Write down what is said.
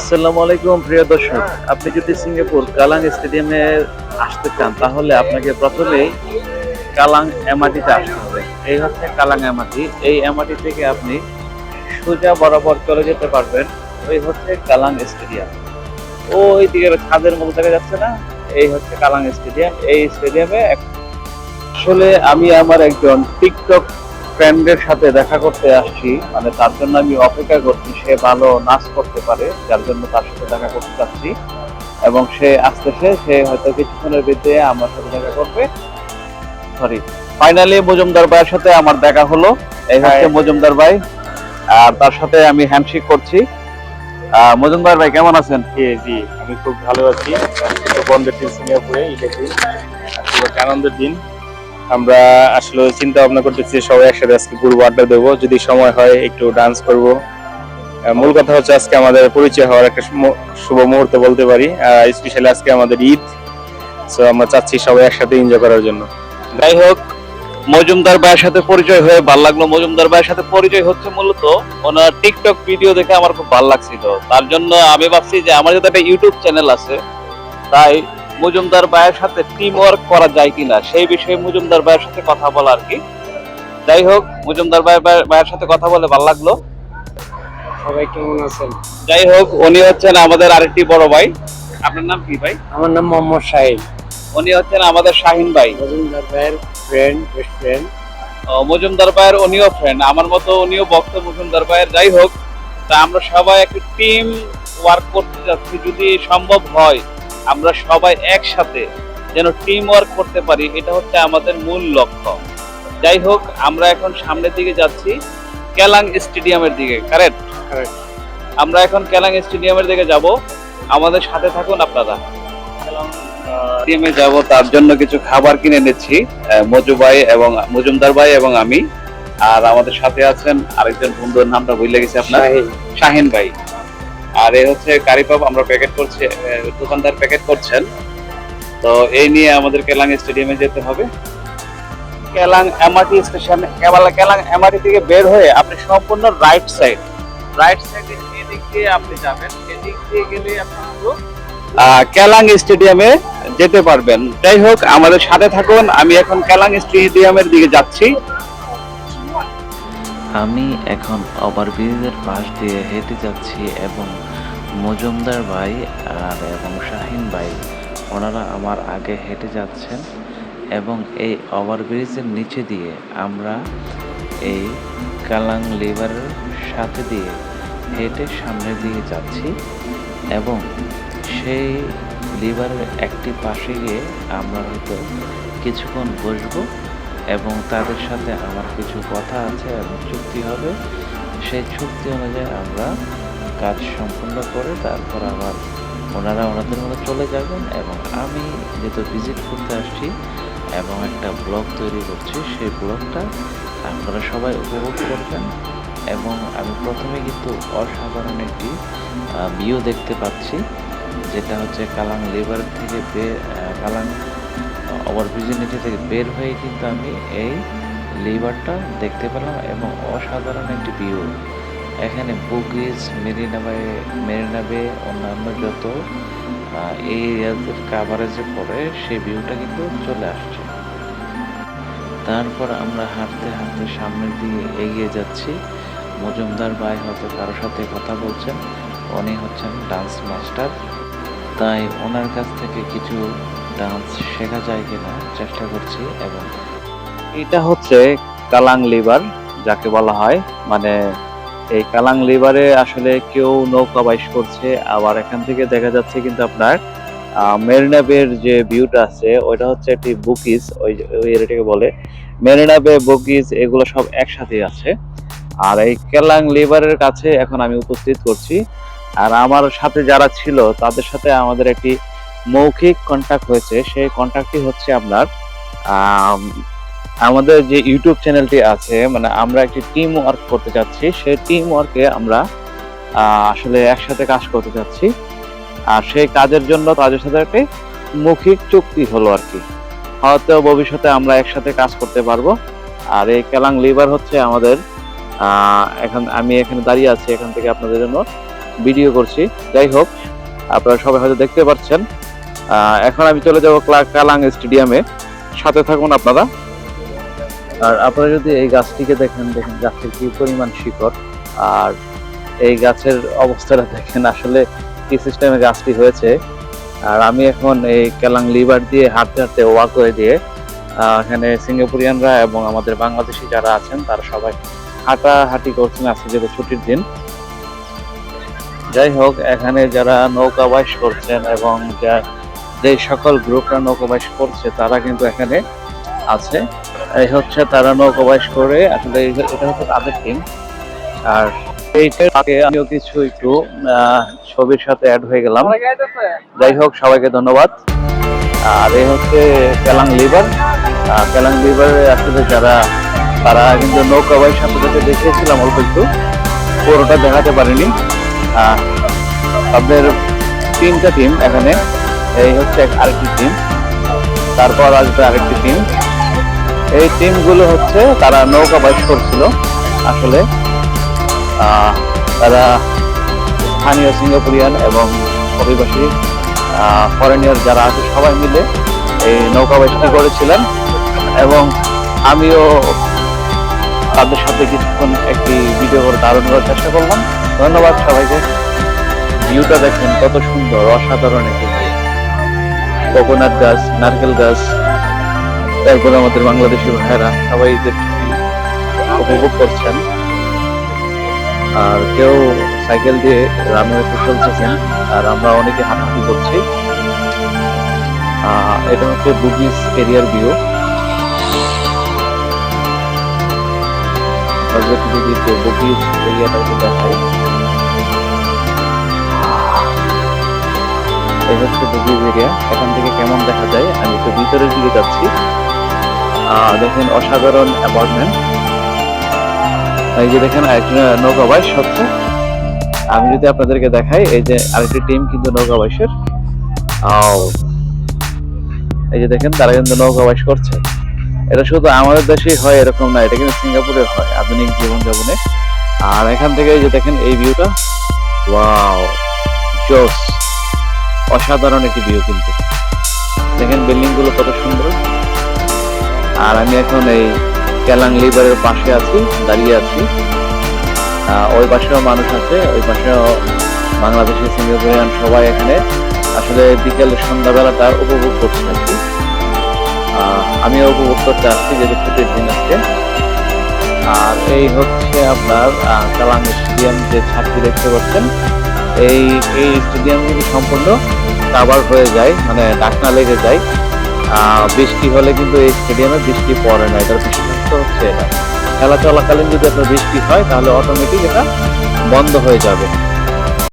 আসসালামু আলাইকুম, প্রিয় দর্শক। আপনি যদি সিঙ্গাপুর কালাং স্টেডিয়ামে আসতে চান, তাহলে আপনাকে প্রথমেই কালাং এমআটিতে আসতে হবে। এই হচ্ছে কালাং এমআটি এই এমআটি থেকে আপনি সোজা বরাবর চলে যেতে পারবেন। ওই হচ্ছে কালাং স্টেডিয়াম। ওই দিকে ছাদের মতো দেখা যাচ্ছে না? এই হচ্ছে কালাং স্টেডিয়াম। এই স্টেডিয়ামে আসলে আমি আমার একজন টিকটক ফ্রেন্ডের সাথে দেখা করতে আসছি মানে তার জন্য আমি অপেক্ষা করছি সে ভালো নাচ করতে পারে যার জন্য তার সাথে দেখা করতে চাচ্ছি এবং সে আসতেছে সে হয়তো কিছুক্ষণের ভিতরে আমার সাথে দেখা করবে। সরি ফাইনালি মজুমদার ভাইয়ের সাথে আমার দেখা হলো। এই হচ্ছে মজুমদার ভাই আর তার সাথে আমি হ্যান্ডশেক করছি। মজুমদার ভাই কেমন আছেন? জি জি আমি খুব ভালো আছি। বন্ধের দিন সিঙ্গাপুরে আর খুব আনন্দের দিন। আমরা আসলে চিন্তা ভাবনা করতেছি, সবাই একসাথে আজকে ঘুরবো আড্ডা দেবো। যদি সময় হয়, একটু ডান্স করব। মূল কথা হচ্ছে আজকে আমাদের পরিচয় হওয়ার একটা শুভ- মুহূর্ত বলতে পারি। স্পেশালি আজকে আমাদের ঈদ। সো আমরা চাচ্ছি সবাই একসাথে এনজয় করার জন্য। যাই হোক, মজুমদার ভাইয়ের সাথে পরিচয় হয়ে ভালো লাগল। মজুমদার ভাইয়ের সাথে পরিচয় হচ্ছে মূলত ওনার টিকটক ভিডিও দেখে আমার খুব ভালো লাগছিল। তার জন্য আমি ভাবছি যে, আমার যাতে একটা ইউটিউব চ্যানেল আছে, তাই মজুমদার ভাইয়ের সাথে টিম ওয়ার্ক করা যায় কিনা সেই বিষয়ে মজুমদার ভাইয়ের সাথে কথা বলা আর কি। যাই হোক মজুমদার ভাই ভাইয়ের সাথে কথা বলে ভালো লাগল। সবাই কেমন আছেন? যাই হোক উনি হচ্ছেন আমাদের আরেকটি বড় ভাই। আপনার নাম কি ভাই? আমার নাম মোহাম্মদ শাহিদ উনি হচ্ছেন আমাদের শাহিন ভাই। মজুমদার ভাইয়ের ফ্রেন্ড বেস্ট ফ্রেন্ড মজুমদার ভাইয়ের উনিও ফ্রেন্ড আমার মতো উনিও ভক্ত মজুমদার ভাইয়ের। যাই হোক তা আমরা সবাই একটি টিম ওয়ার্ক করতে যাচ্ছি। যদি সম্ভব হয় আমরা সবাই একসাথে যেন টিম ওয়ার্ক করতে পারি এটা হচ্ছে আমাদের মূল লক্ষ্য। যাই হোক আমরা এখন সামনের দিকে যাচ্ছি কেলাং স্টেডিয়ামের দিকে কারেক্ট Correct. আমরা এখন কেলাং স্টেডিয়ামের দিকে যাব। আমাদের সাথে থাকুন আপনারা। স্টেডিয়ামে যাব তার জন্য কিছু খাবার কিনে নিচ্ছি আহ, মজু ভাই এবং মজুমদার ভাই এবং আমি। আর আমাদের সাথে আছেন আরেকজন বন্ধুর নামটা ভুলে গেছি আপনার। শাহিন ভাই। আর এই হচ্ছে কারিপাপ, আমরা প্যাকেট করছি দোকানদার প্যাকেট করছেন। তো এই নিয়ে আমাদের কেলাং স্টেডিয়ামে যেতে হবে। Kallang MRT station Kallang MRT থেকে বের হয়ে আপনি সম্পূর্ণ রাইট সাইড রাইট সাইডে এদিক দিয়ে আপনি যাবেন। এদিক দিয়ে গেলে আপনি কেলাং স্টেডিয়ামে যেতে পারবেন। যাই হোক, আমাদের সাথে থাকুন। আমি এখন কেলাং স্টেডিয়ামের দিকে যাচ্ছি। আমি এখন ওভারব্রিজের পাশ দিয়ে হেঁটে যাচ্ছি এবং মজুমদার ভাই আর এবং শাহিন ভাই, ওনারা আমার আগে হেঁটে যাচ্ছেন এবং এই ওভারব্রিজের নিচে দিয়ে আমরা এই কালাং লিভারের সাথে দিয়ে হেঁটে সামনের দিকে যাচ্ছি এবং সেই লিভারের একটি পাশে গিয়ে আমরা হয়তো কিছুক্ষণ বসবো এবং তাদের সাথে আমার কিছু কথা আছে এবং চুক্তি হবে। সেই চুক্তি অনুযায়ী আমরা কাজ সম্পূর্ণ করে তারপর আবার ওনারা ওনাদের মতো চলে যাবেন এবং আমি যেহেতু ভিজিট করতে আসছি এবং একটা ব্লগ তৈরি করছি সেই ব্লগটা আপনারা সবাই উপভোগ করবেন এবং আমি প্রথমে কিন্তু অসাধারণ একটি ভিউ দেখতে পাচ্ছি যেটা হচ্ছে কালাং লেবার থেকে বে আহ, কালাং ওভারব্রিজিনিটি থেকে বের হয়ে কিন্তু আমি এই লেবারটা দেখতে পেলাম এবং অসাধারণ একটি ভিউ এখানে বুগিজ মেরিনা বে মেরিনা বে অন্যান্য যত এই এরিয়াদের কাভারেজে পড়ে, সেই ভিউটা কিন্তু চলে আসছে। তারপর আমরা হাঁটতে হাঁটতে সামনের দিকে এগিয়ে যাচ্ছি। মজুমদার ভাই হয়তো কারোর সাথে কথা বলছেন, উনি হচ্ছেন ডান্স মাস্টার তাই ওনার কাছ থেকে কিছু ডান্স শেখা যায় কিনা চেষ্টা করছি এবং এটা হচ্ছে কালাং লিভার যাকে বলা হয় মানে এই কালাং লিভারে আসলে কেউ নৌকা বাইশ করছে, আবার এখান থেকে দেখা যাচ্ছে কিন্তু আপনার মেরিনা বের যে ভিউটা আছে, ওইটা হচ্ছে একটি বুকিস, ওই ওই এরিয়াটাকে বলে। মেরিনা বে বুকিস, এগুলো সব একসাথে আছে। আর এই কেলাং লিভারের কাছে এখন আমি উপস্থিত করছি। আর আমার সাথে যারা ছিল, তাদের সাথে আমাদের একটি মৌখিক কন্টাক্ট হয়েছে। সেই কন্টাক্টটি হচ্ছে আপনার আমাদের যে ইউটিউব চ্যানেলটি আছে মানে আমরা একটি টিম ওয়ার্ক করতে চাচ্ছি, সেই টিম ওয়ার্কে আমরা আসলে একসাথে কাজ করতে চাচ্ছি। আর সেই কাজের জন্য তাদের সাথে একটি মৌখিক চুক্তি হলো আর কি। হয়তো ভবিষ্যতে আমরা একসাথে কাজ করতে পারব। আর এই কেলাং লিভার হচ্ছে আমাদের এখন আমি এখানে দাঁড়িয়ে আছি, এখান থেকে আপনাদের জন্য ভিডিও করছি। যাই হোক, আপনারা সবাই হয়তো দেখতে পাচ্ছেন। এখন আমি চলে যাব কালাং স্টেডিয়ামে সাথে থাকুন আপনারা। আর আপনারা যদি এই গাছটিকে দেখেন দেখেন গাছের কি পরিমাণ শিকড়। আর এই গাছের অবস্থাটা দেখেন, আসলে কি সিস্টেমে গাছটি হয়েছে। আর আমি এখন এই কেলাং লিভার দিয়ে হাঁটতে হাঁটতে ওয়াক করে দিয়ে এখানে সিঙ্গাপুরিয়ানরা এবং আমাদের বাংলাদেশি যারা আছেন, তারা সবাই হাঁটাহাঁটি করছেন আজকে যেহেতু ছুটির দিন। যাই হোক, এখানে যারা নৌকা বাইশ করছেন এবং যা, যে সকল গ্রুপরা নৌকা করছে, তারা কিন্তু এখানে আছে। এই হচ্ছে তারা নৌকা বাইশ করে। আসলে এটা হচ্ছে তাদের টিম আর এইটার আগে আমিও কিছু একটু ছবির সাথে অ্যাড হয়ে গেলাম। যাই হোক সবাইকে ধন্যবাদ। আর এই হচ্ছে কেলাং লিভার কেলাং লিভারে আসলে যারা তারা কিন্তু নৌকা বাইশ আপনাদেরকে দেখিয়েছিলাম অল্প একটু। পুরোটা দেখাতে পারিনি। তাদের তিনটা টিম এখানে। এই হচ্ছে আরেকটি টিম তারপর আসবে আরেকটি টিম এই টিমগুলো হচ্ছে, তারা নৌকা বাইশ করছিল আসলে। তারা স্থানীয় সিঙ্গাপুরিয়ান এবং অভিবাসী ফরেনিয়ার যারা আছে, সবাই মিলে এই নৌকা বাইশটি করেছিলেন। এবং আমিও তাদের সাথে কিছুক্ষণ একটি ভিডিও করে ধারণ করার চেষ্টা করলাম। ধন্যবাদ সবাইকে। ভিউটা দেখেন কত সুন্দর, অসাধারণ একটি কোকোনাট গাছ, নারকেল গাছ তারপরে আমাদের বাংলাদেশি ভাইয়েরা সবাই উপভোগ করছেন, আর কেউ সাইকেল দিয়ে রানওয়েতে চলতেছেন, আর আমরা অনেকে হাঁটাহাঁটি করছি। এটা হচ্ছে বুগিস এরিয়ার ভিউ। হচ্ছে এরিয়া। এখান থেকে কেমন দেখা যায়, আমি একটু ভিতরের দিকে যাচ্ছি। দেখেন, অসাধারণ অ্যাপার্টমেন্ট এই যে দেখেন, আরেকটি নৌকা বাইশ হচ্ছে। আমি যদি আপনাদেরকে দেখাই, এই যে আরেকটি টিম কিন্তু নৌকা বাইশের এই যে দেখেন, তারা কিন্তু নৌকা বাইশ করছে। এটা শুধু আমাদের দেশেই হয়, এরকম না, এটা কিন্তু সিঙ্গাপুরে হয়, আধুনিক জীবনযাপনে। আর এখান থেকে এই যে দেখেন, এই ভিউটা ওয়াও, জোস। অসাধারণ একটি ভিউ কিন্তু। দেখেন বিল্ডিংগুলো কত সুন্দর। আর আমি এখন এই কেলাং লিভারের পাশে আছি, দাঁড়িয়ে আছি। ওই পাশেও মানুষ আছে, ওই পাশেও বাংলাদেশের সিঙ্গাপুরিয়ান সবাই এখানে। আসলে বিকেল সন্ধ্যাবেলাটা উপভোগ করছে আর কি। আমিও উপভোগ করতে আসছি, যেহেতু ছুটির দিন আজকে। আর এই হচ্ছে আপনার কালাং স্টেডিয়াম যে ছাদটি দেখতে পাচ্ছেন, এই এই স্টেডিয়াম সম্পূর্ণ কাভার হয়ে যায় মানে ডাকনা লেগে যায়। বৃষ্টি হলে কিন্তু এই স্টেডিয়ামে বৃষ্টি পড়ে না, এটার বিশেষত্ব হচ্ছে এটা খেলা চলাকালীন যদি আপনার বৃষ্টি হয়, তাহলে অটোমেটিক এটা বন্ধ হয়ে যাবে।